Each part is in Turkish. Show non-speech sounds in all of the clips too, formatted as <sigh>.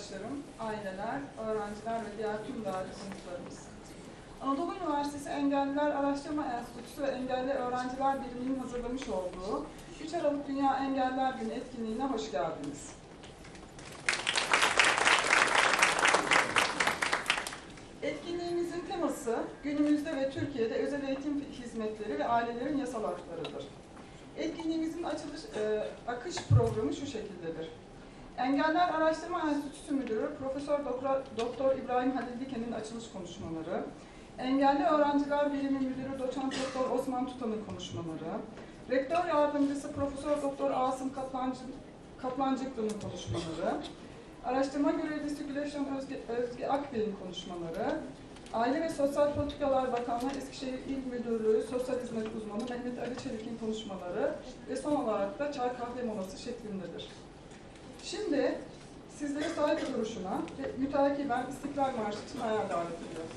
meslektaşlarım, aileler, öğrenciler ve diğer tüm değerli konuklarımız. Anadolu Üniversitesi Engelliler Araştırma Enstitüsü ve Engelli Öğrenciler Birliği'nin hazırlamış olduğu 3 Aralık Dünya Engeller Günü etkinliğine hoş geldiniz. Etkinliğimizin teması günümüzde ve Türkiye'de özel eğitim hizmetleri ve ailelerin yasal haklarıdır. Etkinliğimizin açılış, e, akış programı şu şekildedir. Engeller Araştırma Enstitüsü Müdürü Profesör Doktor, İbrahim Halil Diken'in açılış konuşmaları, Engelli Öğrenciler Birimi Müdürü Doçent Doktor Osman Tutan'ın konuşmaları, Rektör Yardımcısı Profesör Doktor Asım Kaplancı, Kaplancıklı'nın konuşmaları, Araştırma Görevlisi Güleşen Özge, Özge Akbey'in konuşmaları, Aile ve Sosyal Politikalar Bakanlığı Eskişehir İl Müdürlüğü Sosyal Hizmet Uzmanı Mehmet Ali Çelik'in konuşmaları ve son olarak da çay kahve molası şeklindedir. Şimdi sizleri saygı duruşuna ve müteakiben İstiklal Marşı için ayağa davet ediyorum.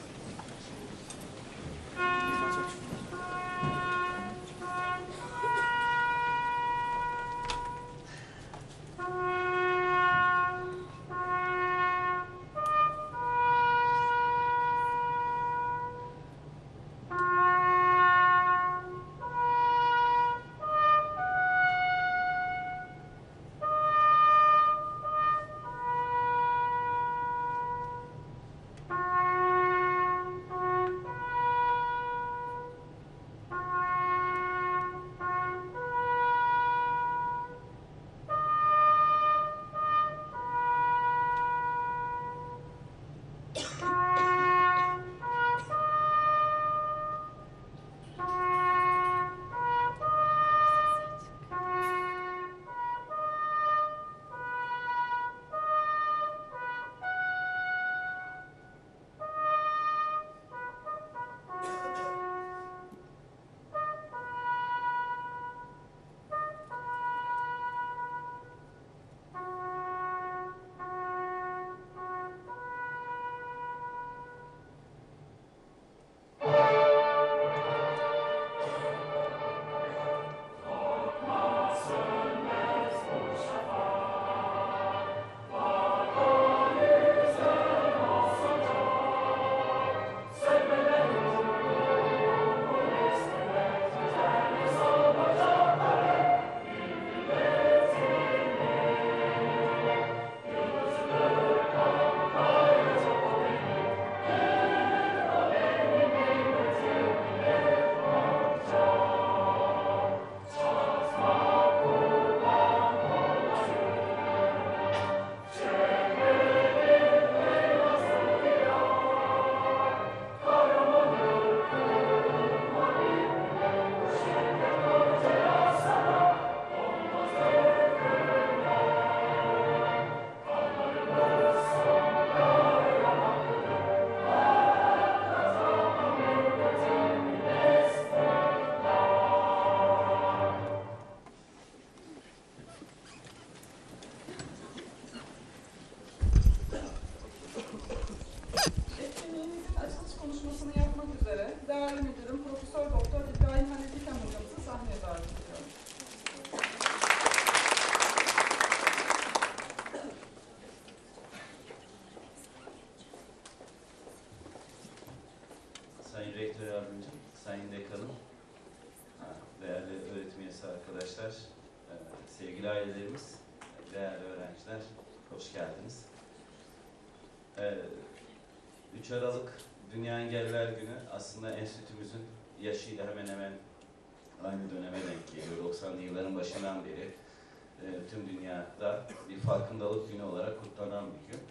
Farkındalık günü olarak kutlanan bir gün.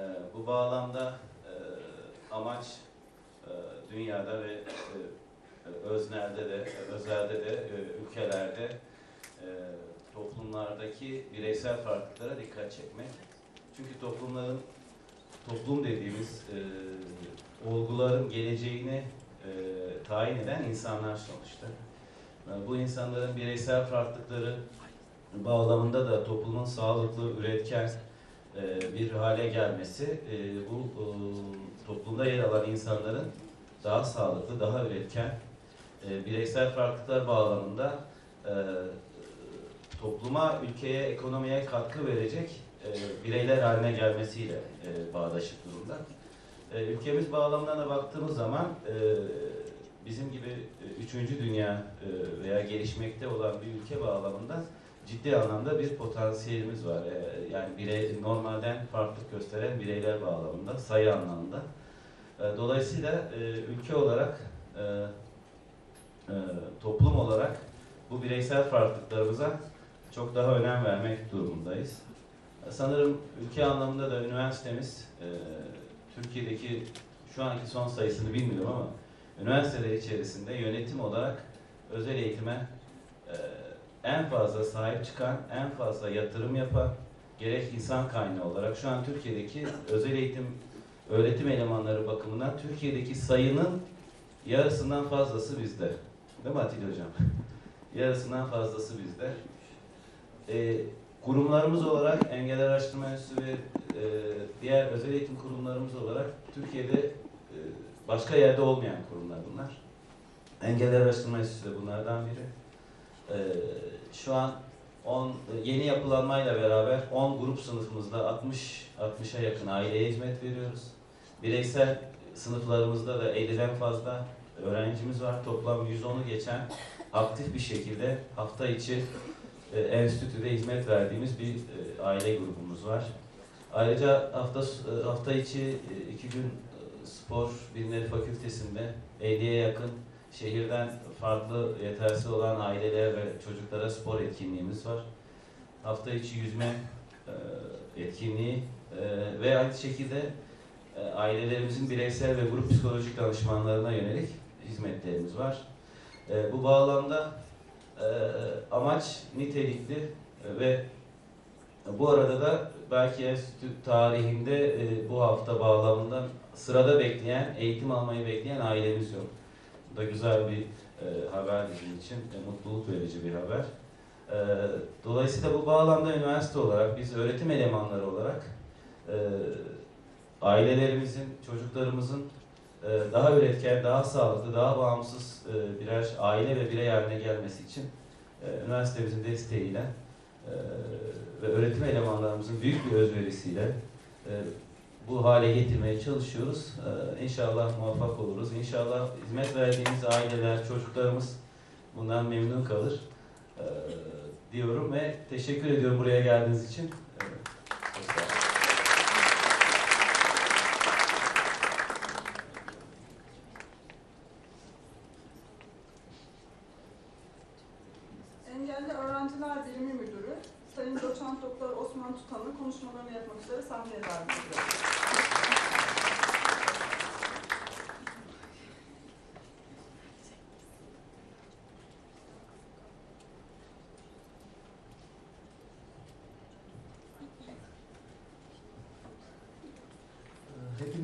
E, Bu bağlamda e, amaç e, dünyada ve e, öznelde de, özelde de, e, ülkelerde, e, toplumlardaki bireysel farklılıklara dikkat çekmek. Çünkü toplumların, toplum dediğimiz e, olguların geleceğini e, tayin eden insanlar sonuçta. E, bu insanların bireysel farklılıkları bağlamında da toplumun sağlıklı, üretken e, bir hale gelmesi e, bu e, toplumda yer alan insanların daha sağlıklı, daha üretken, e, bireysel farklılıklar bağlamında e, topluma, ülkeye, ekonomiye katkı verecek e, bireyler haline gelmesiyle e, bağdaşık durumda. E, ülkemiz bağlamına da baktığımız zaman e, bizim gibi e, üçüncü dünya e, veya gelişmekte olan bir ülke bağlamında ciddi anlamda bir potansiyelimiz var. E, yani birey, normalden farklılık gösteren bireyler bağlamında, sayı anlamında. E, dolayısıyla e, ülke olarak, e, e, toplum olarak bu bireysel farklılıklarımıza çok daha önem vermek durumundayız. Sanırım ülke anlamında da üniversitemiz Türkiye'deki şu anki son sayısını bilmiyorum ama üniversiteler içerisinde yönetim olarak özel eğitime en fazla sahip çıkan, en fazla yatırım yapan, gerek insan kaynağı olarak şu an Türkiye'deki özel eğitim öğretim elemanları bakımından Türkiye'deki sayının yarısından fazlası bizde. Değil mi Atilla Hocam? <laughs> yarısından fazlası bizde. E, kurumlarımız olarak Engeller Araştırma Enstitüsü ve e, diğer özel eğitim kurumlarımız olarak Türkiye'de e, başka yerde olmayan kurumlar bunlar. Engeller Araştırma Enstitüsü de bunlardan biri. E, şu an 10 yeni yapılanmayla beraber 10 grup sınıfımızda 60 60'a yakın aileye hizmet veriyoruz. Bireysel sınıflarımızda da 50'den fazla öğrencimiz var. Toplam 110'u geçen aktif bir şekilde hafta içi e, enstitüde hizmet verdiğimiz bir e, aile grubumuz var. Ayrıca hafta e, hafta içi iki gün spor bilimleri fakültesinde 50'ye yakın şehirden farklı yetersiz olan aileler ve çocuklara spor etkinliğimiz var. Hafta içi yüzme e, etkinliği e, ve aynı şekilde e, ailelerimizin bireysel ve grup psikolojik danışmanlarına yönelik hizmetlerimiz var. E, bu bağlamda amaç nitelikli ve bu arada da belki enstitü tarihinde bu hafta bağlamında sırada bekleyen, eğitim almayı bekleyen ailemiz yok. Bu da güzel bir e, haber bizim için, e, mutluluk verici bir haber. E, dolayısıyla bu bağlamda üniversite olarak, biz öğretim elemanları olarak e, ailelerimizin, çocuklarımızın e, daha üretken, daha sağlıklı, daha bağımsız e, birer aile ve birey haline gelmesi için e, üniversitemizin desteğiyle e, ve öğretim elemanlarımızın büyük bir özverisiyle e, bu hale getirmeye çalışıyoruz. E, İnşallah muvaffak oluruz. İnşallah hizmet verdiğimiz aileler, çocuklarımız bundan memnun kalır e, diyorum ve teşekkür ediyorum buraya geldiğiniz için. E, hoş geldiniz. Engelli Öğrenciler Birimi Müdürü Sayın Doçent Doktor Osman Tutan'ı konuşmalarını yapmak üzere sahneye davet ediyorum.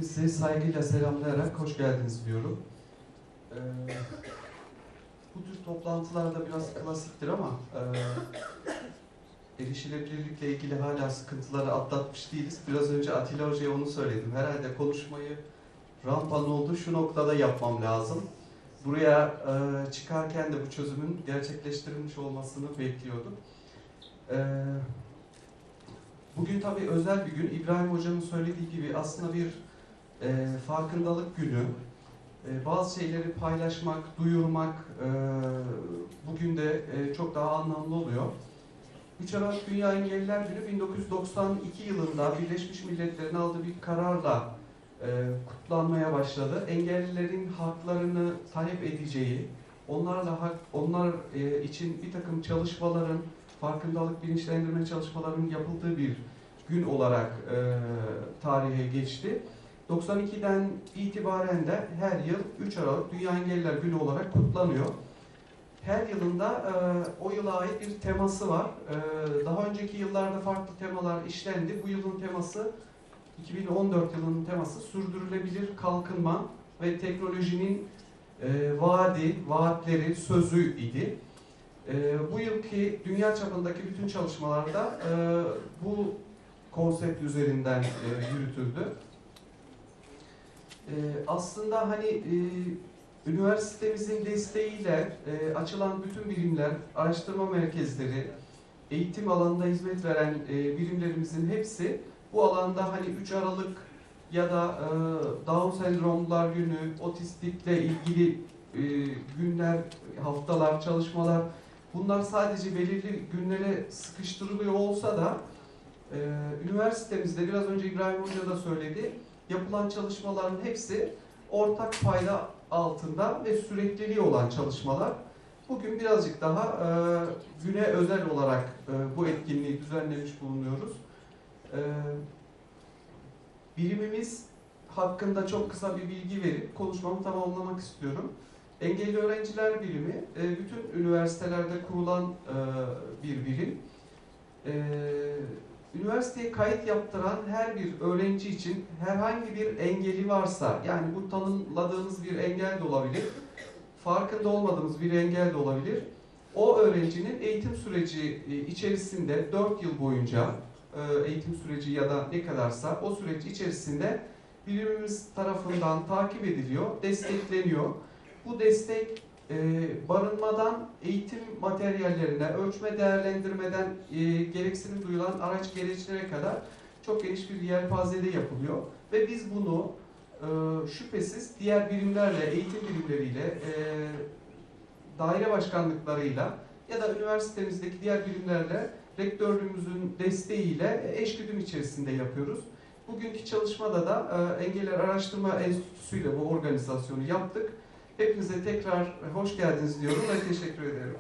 Hepinizi saygıyla selamlayarak hoş geldiniz diyorum. Ee, bu tür toplantılarda biraz klasiktir ama e, erişilebilirlikle ilgili hala sıkıntıları atlatmış değiliz. Biraz önce Atilla Hoca'ya onu söyledim. Herhalde konuşmayı rampanın olduğu şu noktada yapmam lazım. Buraya e, çıkarken de bu çözümün gerçekleştirilmiş olmasını bekliyordum. Ee, Bugün tabii özel bir gün. İbrahim Hoca'nın söylediği gibi aslında bir e, farkındalık günü. e, bazı şeyleri paylaşmak, duyurmak e, bugün de e, çok daha anlamlı oluyor. 3 Aralık Dünya Engelliler Günü 1992 yılında Birleşmiş Milletler'in aldığı bir kararla e, kutlanmaya başladı. Engellilerin haklarını talep edeceği, onlarla hak, onlar e, için bir takım çalışmaların, farkındalık bilinçlendirme çalışmalarının yapıldığı bir gün olarak e, tarihe geçti. 92'den itibaren de her yıl 3 Aralık Dünya Engelliler Günü olarak kutlanıyor. Her yılında e, o yıla ait bir teması var. E, daha önceki yıllarda farklı temalar işlendi. Bu yılın teması 2014 yılının teması sürdürülebilir kalkınma ve teknolojinin e, vaadi, vaatleri, sözü idi. E, bu yılki dünya çapındaki bütün çalışmalarda e, bu konsept üzerinden e, yürütüldü. E, aslında hani e, üniversitemizin desteğiyle e, açılan bütün birimler, araştırma merkezleri, eğitim alanında hizmet veren e, birimlerimizin hepsi bu alanda hani 3 Aralık ya da e, Down sendromlar günü, otistikle ilgili e, günler, haftalar, çalışmalar bunlar sadece belirli günlere sıkıştırılıyor olsa da e, üniversitemizde biraz önce İbrahim Hoca da söyledi yapılan çalışmaların hepsi ortak payda altında ve sürekliliği olan çalışmalar. Bugün birazcık daha e, güne özel olarak e, bu etkinliği düzenlemiş bulunuyoruz. E, birimimiz hakkında çok kısa bir bilgi verip konuşmamı tamamlamak istiyorum. Engelli Öğrenciler Birimi e, bütün üniversitelerde kurulan e, bir birim. Üniversiteye kayıt yaptıran her bir öğrenci için herhangi bir engeli varsa, yani bu tanımladığımız bir engel de olabilir, farkında olmadığımız bir engel de olabilir. O öğrencinin eğitim süreci e, içerisinde 4 yıl boyunca e, eğitim süreci ya da ne kadarsa o süreç içerisinde birimimiz tarafından takip ediliyor, destekleniyor. Bu destek e, barınmadan eğitim materyallerine, ölçme değerlendirmeden e, gereksinim duyulan araç gereçlere kadar çok geniş bir yelpazede yapılıyor. Ve biz bunu e, şüphesiz diğer birimlerle, eğitim birimleriyle, e, daire başkanlıklarıyla ya da üniversitemizdeki diğer birimlerle rektörlüğümüzün desteğiyle eşgüdüm içerisinde yapıyoruz. Bugünkü çalışmada da e, Engeller Araştırma Enstitüsü ile bu organizasyonu yaptık. Hepinize tekrar hoş geldiniz diyorum ve teşekkür ederim.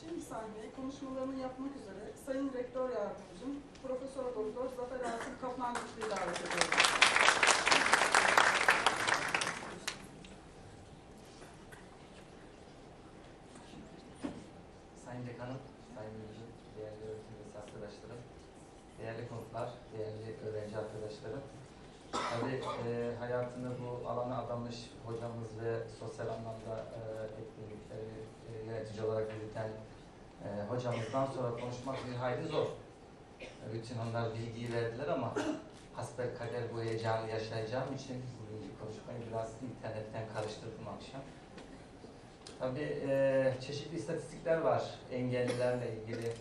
Şimdi sahneye konuşmalarını yapmak üzere Sayın Rektör Yardımcım Profesör Doktor Zafer Asım Kaplan davet ediyorum. Sayın Dekanım, Sayın Müdürüm, değerli öğretim üyesi arkadaşlarım, değerli konuklar, değerli öğrenci arkadaşlarım. Tabii e, hayatını bu alana adamış hocamız ve sosyal anlamda e, etkinlikleri e, yönetici olarak yürüten e, hocamızdan sonra konuşmak bir hayli zor. Bütün onlar bilgiyi verdiler ama hasbel kader bu heyecanı yaşayacağım için bugünkü konuşmayı biraz internetten karıştırdım akşam. Tabii e, çeşitli istatistikler var engellilerle ilgili.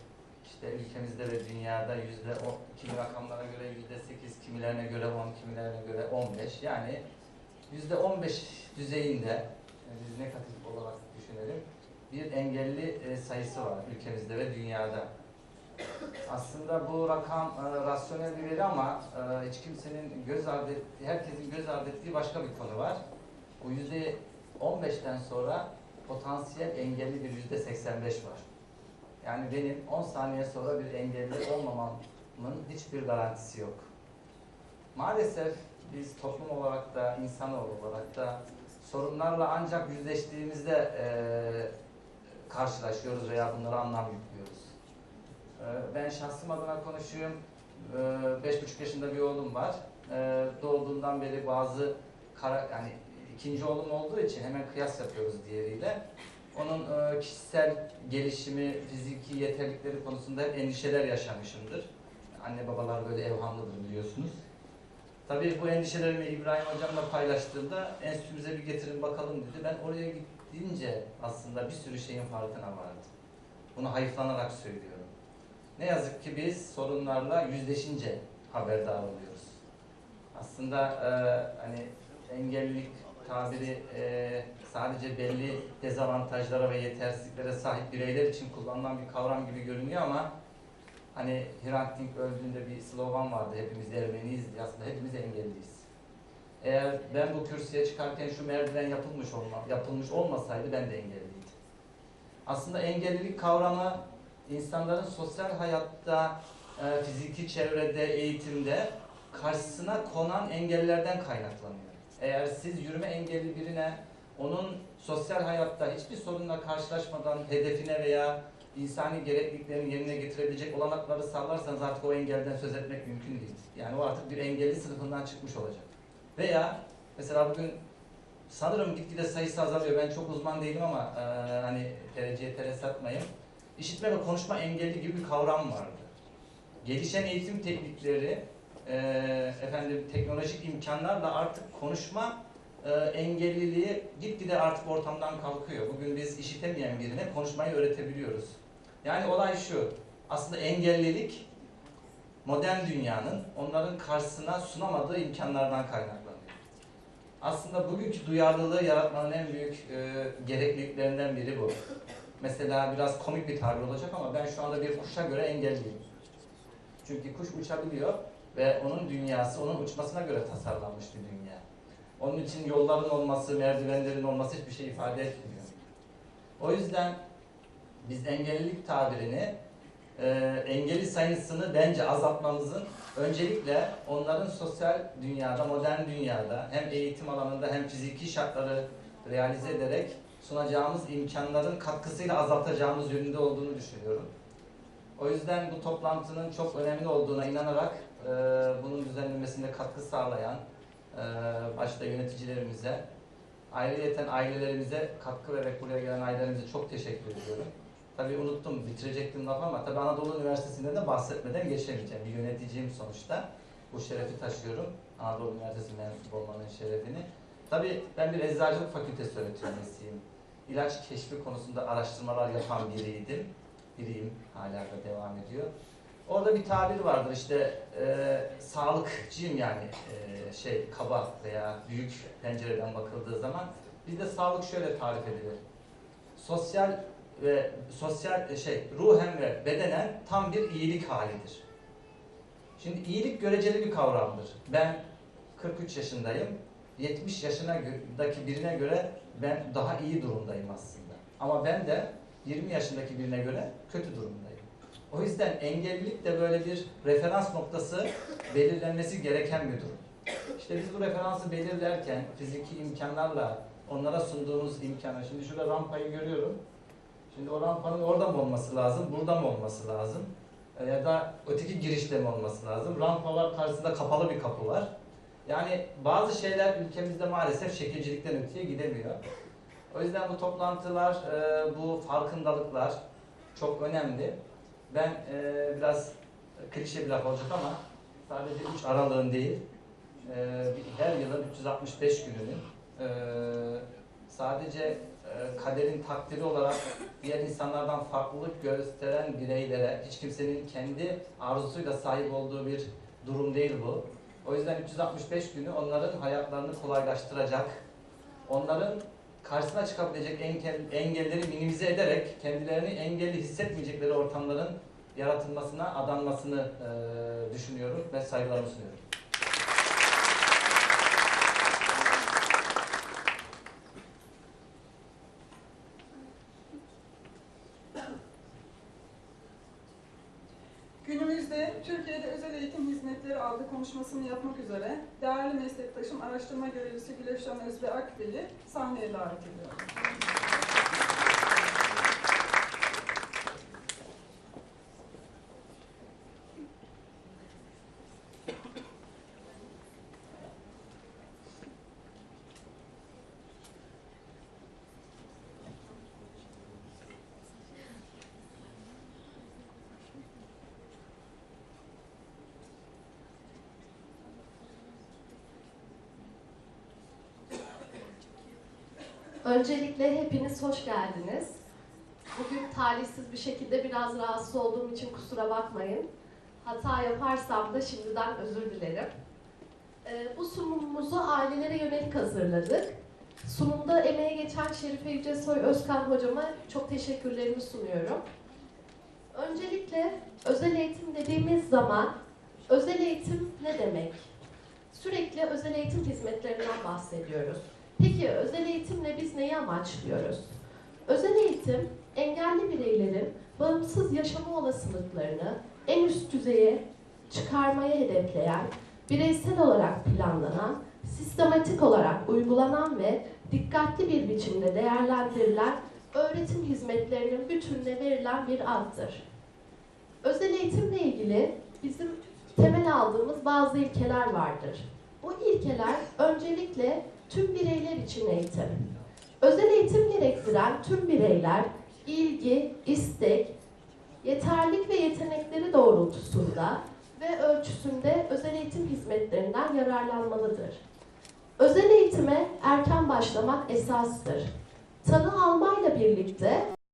İşte ülkemizde ve dünyada yüzde o, kimi rakamlara göre yüzde sekiz, kimilerine göre on, kimilerine göre on beş. Yani yüzde on beş düzeyinde, biz negatif olarak düşünelim, bir engelli e, sayısı var ülkemizde ve dünyada. Aslında bu rakam e, rasyonel bir veri ama e, hiç kimsenin göz ardı herkesin göz ardı ettiği başka bir konu var. O yüzde 15'ten sonra potansiyel engelli bir yüzde 85 var. Yani benim 10 saniye sonra bir engelli olmamamın hiçbir garantisi yok. Maalesef biz toplum olarak da, insanoğlu olarak da sorunlarla ancak yüzleştiğimizde eee, karşılaşıyoruz veya bunlara anlam yüklüyoruz. Eee, ben şahsım adına konuşayım. Eee, Beş buçuk yaşında bir oğlum var. Eee, doğduğundan beri bazı kara, yani ikinci oğlum olduğu için hemen kıyas yapıyoruz diğeriyle. Onun e, kişisel gelişimi, fiziki yeterlikleri konusunda hep endişeler yaşamışımdır. Anne babalar böyle evhamlıdır biliyorsunuz. Tabii bu endişelerimi İbrahim Hocam'la paylaştığımda enstitümüze bir getirin bakalım dedi. Ben oraya gidince aslında bir sürü şeyin farkına vardım. Bunu hayıflanarak söylüyorum. Ne yazık ki biz sorunlarla yüzleşince haberdar oluyoruz. Aslında e, hani engellilik tabiri e, sadece belli dezavantajlara ve yetersizliklere sahip bireyler için kullanılan bir kavram gibi görünüyor ama hani Hrant Dink öldüğünde bir slogan vardı hepimiz Ermeniyiz aslında hepimiz engelliyiz. Eğer ben bu kürsüye çıkarken şu merdiven yapılmış olma, yapılmış olmasaydı ben de engelliydim. Aslında engellilik kavramı insanların sosyal hayatta, e, fiziki çevrede, eğitimde karşısına konan engellerden kaynaklanıyor. Eğer siz yürüme engelli birine onun sosyal hayatta hiçbir sorunla karşılaşmadan hedefine veya insani gerekliliklerini yerine getirebilecek olanakları sağlarsanız artık o engelden söz etmek mümkün değil. Yani o artık bir engelli sınıfından çıkmış olacak. Veya mesela bugün sanırım gitgide sayısı azalıyor. Ben çok uzman değilim ama e, hani dereceye teres atmayayım. İşitme ve konuşma engelli gibi bir kavram vardı. Gelişen eğitim teknikleri, e, efendim teknolojik imkanlarla artık konuşma e, engelliliği gitgide artık ortamdan kalkıyor. Bugün biz işitemeyen birine konuşmayı öğretebiliyoruz. Yani olay şu, aslında engellilik modern dünyanın onların karşısına sunamadığı imkanlardan kaynaklanıyor. Aslında bugünkü duyarlılığı yaratmanın en büyük e, gerekliliklerinden biri bu. Mesela biraz komik bir tabir olacak ama ben şu anda bir kuşa göre engelliyim. Çünkü kuş uçabiliyor ve onun dünyası onun uçmasına göre tasarlanmış bir dünya. Onun için yolların olması, merdivenlerin olması hiçbir şey ifade etmiyor. O yüzden biz engellilik tabirini, e, engelli sayısını bence azaltmamızın öncelikle onların sosyal dünyada, modern dünyada hem eğitim alanında hem fiziki şartları realize ederek sunacağımız imkanların katkısıyla azaltacağımız yönünde olduğunu düşünüyorum. O yüzden bu toplantının çok önemli olduğuna inanarak e, bunun düzenlenmesinde katkı sağlayan e, başta yöneticilerimize, ayrıyeten ailelerimize katkı vererek buraya gelen ailelerimize çok teşekkür ediyorum. Tabii unuttum, bitirecektim laf ama tabii Anadolu Üniversitesi'nde de bahsetmeden geçemeyeceğim. Bir yöneticiyim sonuçta. Bu şerefi taşıyorum. Anadolu Üniversitesi mensup olmanın şerefini. Tabii ben bir eczacılık fakültesi öğretim üyesiyim. İlaç keşfi konusunda araştırmalar yapan biriydim. Biriyim, hala da devam ediyor. Orada bir tabir vardır işte e, sağlıkçıyım yani e, şey kaba veya büyük pencereden bakıldığı zaman bizde sağlık şöyle tarif edilir. Sosyal ve sosyal e, şey ruhen ve bedenen tam bir iyilik halidir. Şimdi iyilik göreceli bir kavramdır. Ben 43 yaşındayım. 70 yaşındaki birine göre ben daha iyi durumdayım aslında. Ama ben de 20 yaşındaki birine göre kötü durumdayım. O yüzden engellilik de böyle bir referans noktası belirlenmesi gereken bir durum. İşte biz bu referansı belirlerken fiziki imkanlarla onlara sunduğumuz imkanı, şimdi şurada rampayı görüyorum. Şimdi o rampanın orada mı olması lazım, burada mı olması lazım? E, Ya da öteki girişte mi olması lazım? Rampa var, karşısında kapalı bir kapı var. Yani bazı şeyler ülkemizde maalesef şekilcilikten öteye gidemiyor. O yüzden bu toplantılar, e, bu farkındalıklar çok önemli. Ben e, biraz klişe bir laf olacak ama sadece 3 Aralık'ın değil, e, her yılın 365 gününün e, sadece e, kaderin takdiri olarak diğer insanlardan farklılık gösteren bireylere, hiç kimsenin kendi arzusuyla sahip olduğu bir durum değil bu. O yüzden 365 günü onların hayatlarını kolaylaştıracak, onların karşısına çıkabilecek engel, engelleri minimize ederek kendilerini engelli hissetmeyecekleri ortamların yaratılmasına, adanmasını düşünüyorum ve saygılarımı sunuyorum. Günümüzde Türkiye'de özel eğitim hizmetleri adlı konuşmasını yapmak üzere değerli meslektaşım araştırma görevlisi Güleşan Özbe Akbel'i sahneye davet ediyorum. Öncelikle hepiniz hoş geldiniz. Bugün talihsiz bir şekilde biraz rahatsız olduğum için kusura bakmayın. Hata yaparsam da şimdiden özür dilerim. Ee, bu sunumumuzu ailelere yönelik hazırladık. Sunumda emeğe geçen Şerife Yücesoy Özkan hocama çok teşekkürlerimi sunuyorum. Öncelikle özel eğitim dediğimiz zaman özel eğitim ne demek? Sürekli özel eğitim hizmetlerinden bahsediyoruz. Peki özel eğitimle biz neyi amaçlıyoruz? Özel eğitim engelli bireylerin bağımsız yaşama olasılıklarını en üst düzeye çıkarmaya hedefleyen, bireysel olarak planlanan, sistematik olarak uygulanan ve dikkatli bir biçimde değerlendirilen öğretim hizmetlerinin bütününe verilen bir addır. Özel eğitimle ilgili bizim temel aldığımız bazı ilkeler vardır. Bu ilkeler öncelikle tüm bireyler için eğitim. Özel eğitim gerektiren tüm bireyler ilgi, istek, yeterlik ve yetenekleri doğrultusunda ve ölçüsünde özel eğitim hizmetlerinden yararlanmalıdır. Özel eğitime erken başlamak esastır. Tanı almayla birlikte